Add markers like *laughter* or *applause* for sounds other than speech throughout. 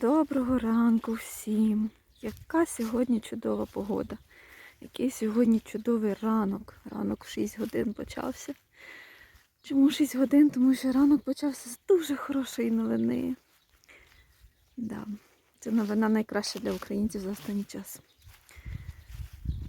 Доброго ранку всім! Яка сьогодні чудова погода. Який сьогодні чудовий ранок. Ранок в 6 годин почався. Чому 6 годин? Тому що ранок почався з дуже хорошої новини. Да. Це новина найкраща для українців за останній час.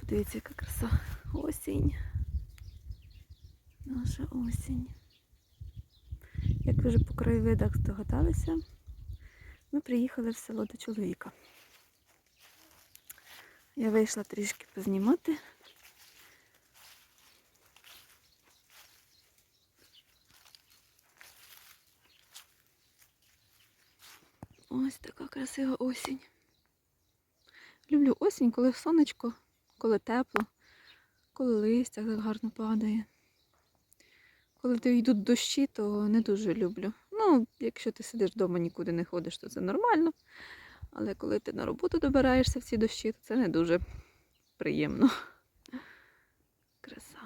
Подивіться, яка краса. Осінь. Наша осінь. Як ви вже по краєвидах здогадалися, ми приїхали в село до чоловіка. Я вийшла трішки познімати. Ось така красива осінь. Люблю осінь, коли сонечко, коли тепло, коли листя так гарно падає. Коли йдуть дощі, то не дуже люблю. Ну, якщо ти сидиш вдома, нікуди не ходиш, то це нормально. Але коли ти на роботу добираєшся в ці дощі, то це не дуже приємно. Краса.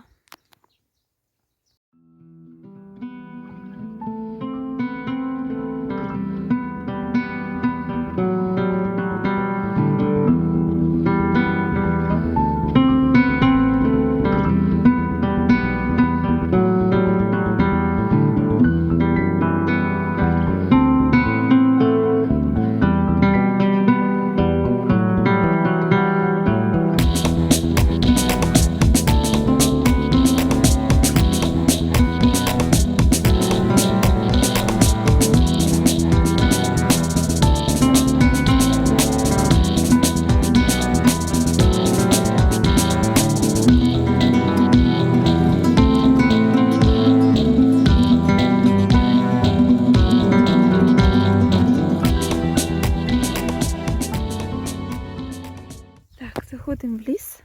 Так, заходимо в ліс.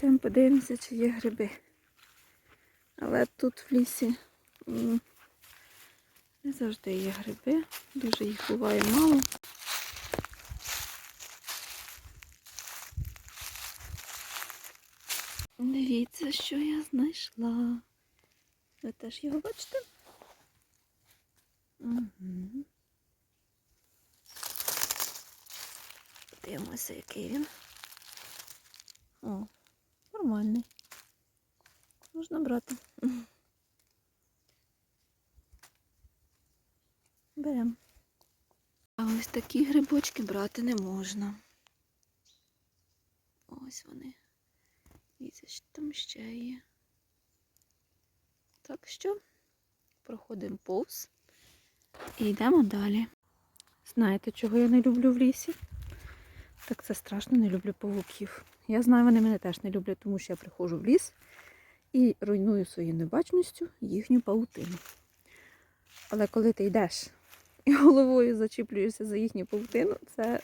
Там подивимося, чи є гриби. Але тут в лісі не завжди є гриби. Дуже їх буває мало. Дивіться, що я знайшла. Ви теж його бачите? Угу. Подивимося, який він. О, нормальний. Можна брати. Беремо. А ось такі грибочки брати не можна. Ось вони. Дивіться, що там ще є. Так що проходимо повз і йдемо далі. Знаєте, чого я не люблю в лісі? Так це страшно, не люблю павуків. Я знаю, вони мене теж не люблять, тому що я приходжу в ліс і руйную своєю небачністю їхню паутину. Але коли ти йдеш і головою зачіплюєшся за їхню паутину, це.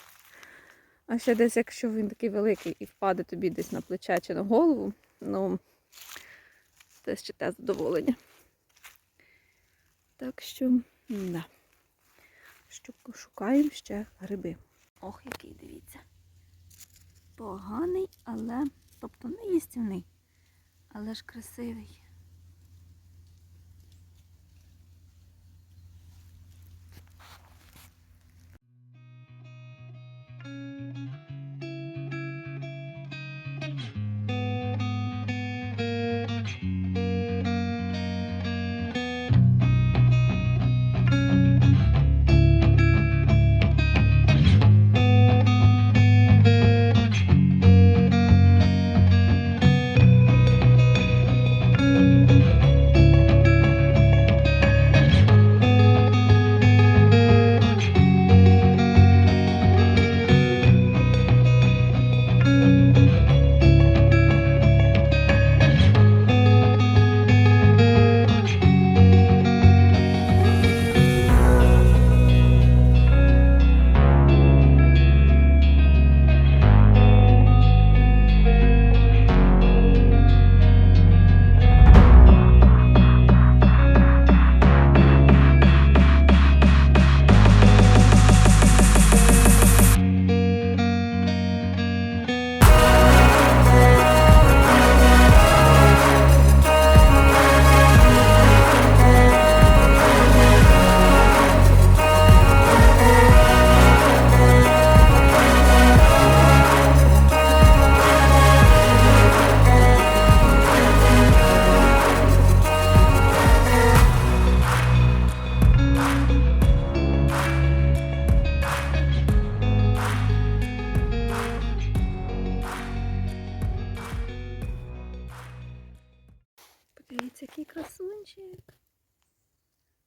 А ще десь, якщо він такий великий і впаде тобі десь на плече чи на голову, ну це ще те задоволення. Так що, да. Шукаємо ще гриби. Ох, який дивіться. Поганий, але, тобто не їстівний, але ж красивий.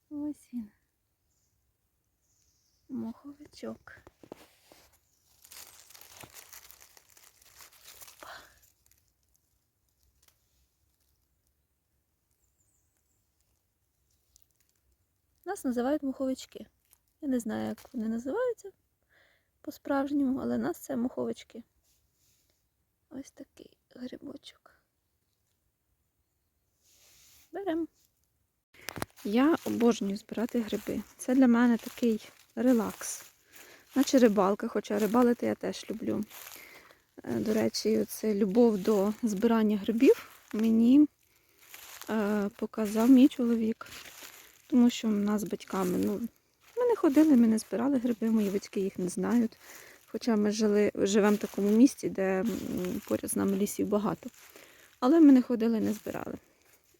Ось він. Моховичок. Нас називають муховички. Я не знаю, як вони називаються по-справжньому, але нас це муховички. Ось такий грибочок. Беремо. Я обожнюю збирати гриби. Це для мене такий релакс. Наче рибалка, хоча рибалити я теж люблю. Е, До речі, це любов до збирання грибів мені е, показав мій чоловік. Тому що в нас з батьками, ну, ми не ходили, ми не збирали гриби, мої батьки їх не знають. Хоча ми жили, живемо в такому місті, де поряд з нами лісів багато. Але ми не ходили, не збирали.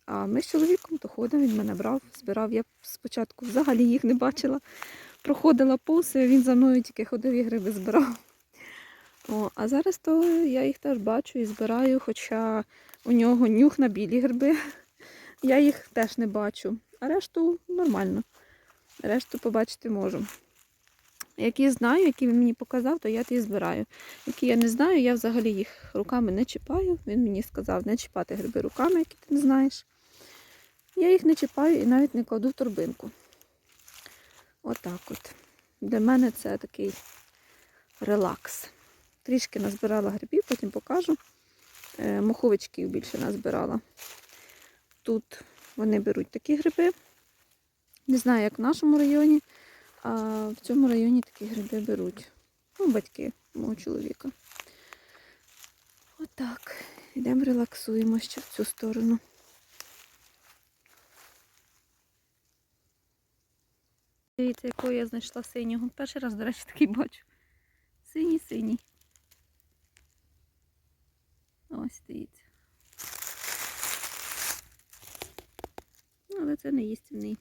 А ми з чоловіком то ходимо, він мене брав, збирав. Я спочатку взагалі їх не бачила. Проходила повз, він за мною тільки ходив і гриби збирав. О, а зараз то я їх теж бачу і збираю, хоча у нього нюх на білі гриби. Я їх теж не бачу. А решту нормально. Решту побачити можу. Які знаю, які він мені показав, то я ті збираю. Які я не знаю, я взагалі їх руками не чіпаю. Він мені сказав не чіпати гриби руками, які ти не знаєш. Я їх не чіпаю і навіть не кладу в торбинку. Отак от. Для мене це такий релакс. Трішки назбирала грибів, потім покажу. Е, Моховичків більше назбирала. Тут вони беруть такі гриби. Не знаю, як в нашому районі, а в цьому районі такі гриби беруть. Ну, батьки мого чоловіка. Отак. Йдемо релаксуємо ще в цю сторону. Дивіться, якого я знайшла синього. Перший раз, до речі, такий бачу. Синій-синій. Ось дивіться. Ну, але це не їстівний.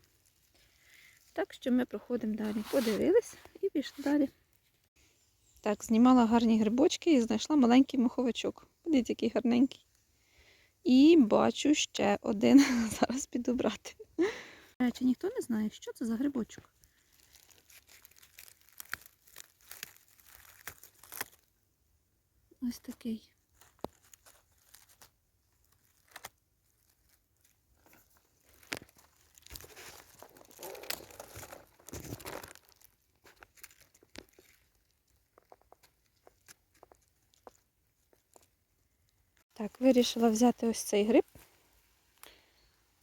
Так що ми проходимо далі. Подивились і пішли далі. Так, знімала гарні грибочки і знайшла маленький моховичок. Подивіться, який гарненький. І бачу ще один. *laughs* Зараз піду брати. До речі, ніхто не знає, що це за грибочок. Ось такий. Так, вирішила взяти ось цей гриб,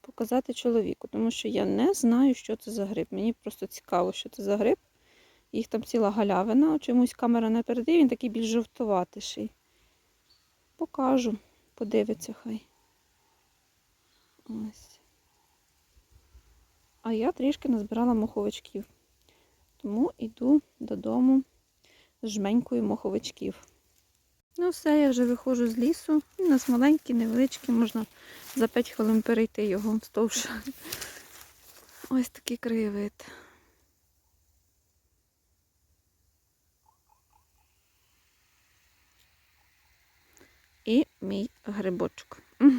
показати чоловіку, тому що я не знаю, що це за гриб. Мені просто цікаво, що це за гриб. Їх там ціла галявина, чомусь камера не передає, він такий більш жовтуватіший. Покажу, подивиться хай. Ось. А я трішки назбирала моховичків. Тому йду додому з жменькою моховичків. Ну, все, я вже виходжу з лісу. Він у нас маленький, невеличкий, можна за 5 хвилин перейти його вздовж. Ось такий краєвид. І мій грибочок. *laughs*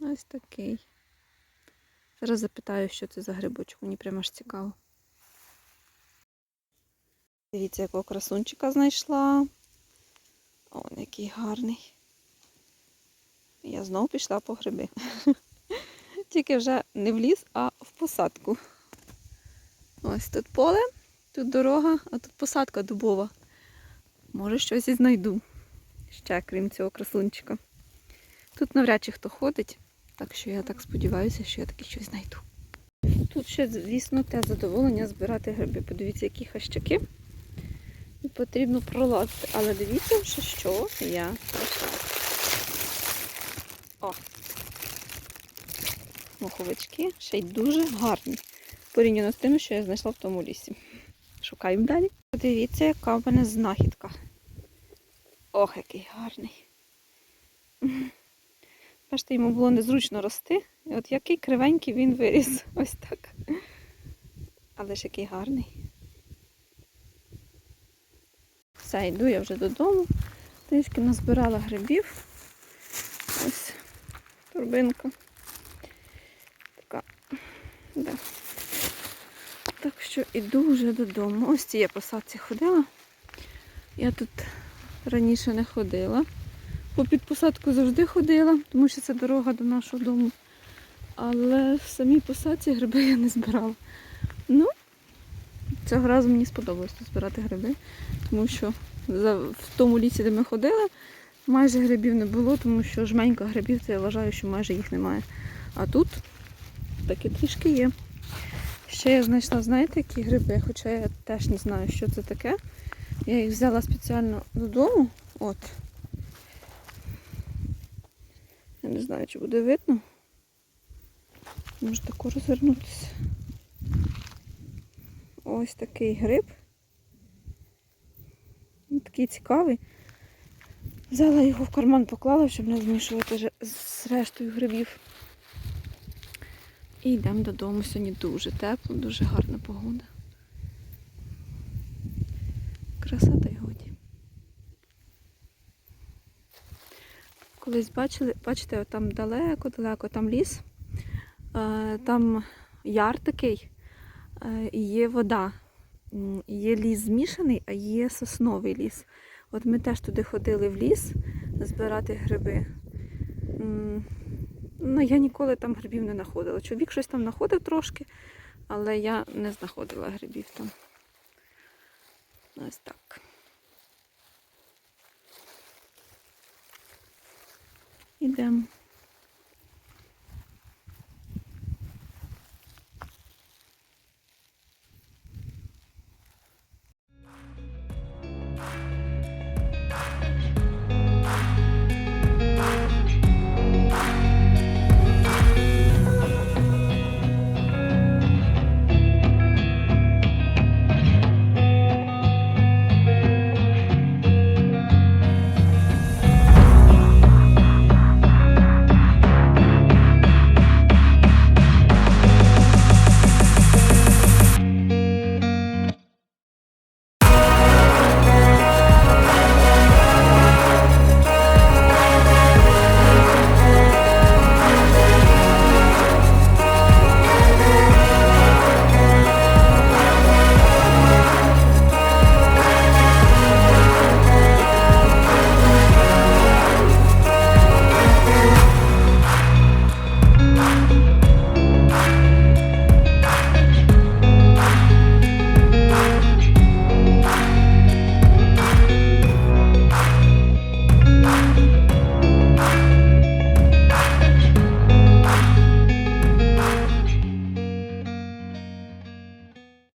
Ось такий. Зараз запитаю, що це за грибочок, мені прямо аж цікаво. Дивіться, якого красунчика знайшла. О, який гарний. Я знову пішла по гриби. *laughs* Тільки вже не в ліс, а в посадку. Ось тут поле, тут дорога, а тут посадка дубова. Може, щось і знайду. Ще, крім цього красунчика. Тут навряд чи хто ходить, так що я так сподіваюся, що я таки щось знайду. Тут ще, звісно, те задоволення збирати гриби. Подивіться, які хащаки. І потрібно пролазити. Але дивіться, що, що я знайшла. О! Моховички ще й дуже гарні. Порівняно з тим, що я знайшла в тому лісі. Шукаємо далі. Подивіться, яка в мене знахідка. Ох, який гарний. Бачите, йому було незручно рости. І от який кривенький він виріс. *laughs* Ось так. Але ж який гарний. Все, йду я вже додому. Трішки назбирала грибів. Ось торбинка. Така. Да. Так що іду вже додому. Ось цієї посадці ходила. Я тут раніше не ходила. По підпосадку завжди ходила, тому що це дорога до нашого дому. Але в самій посадці гриби я не збирала. Ну, цього разу мені сподобалось тут збирати гриби, тому що в тому лісі, де ми ходили, майже грибів не було, тому що жменька грибів, це я вважаю, що майже їх немає. А тут таки трішки є. Ще я знайшла, знаєте, які гриби, хоча я теж не знаю, що це таке. Я їх взяла спеціально додому. От. Я не знаю, чи буде видно. Може тако розвернутися. Ось такий гриб. Він Такий цікавий. Взяла його в карман, поклала, щоб не змішувати з рештою грибів. І йдемо додому. Сьогодні дуже тепло, дуже гарна погода. Краса та й годі. Колись бачили, бачите, там далеко-далеко, там ліс, е, там яр такий, е, є вода. Є ліс змішаний, а є сосновий ліс. От ми теж туди ходили в ліс збирати гриби. Ну, я ніколи там грибів не знаходила. Чоловік щось там знаходив трошки, але я не знаходила грибів там. Ось так. Ідемо.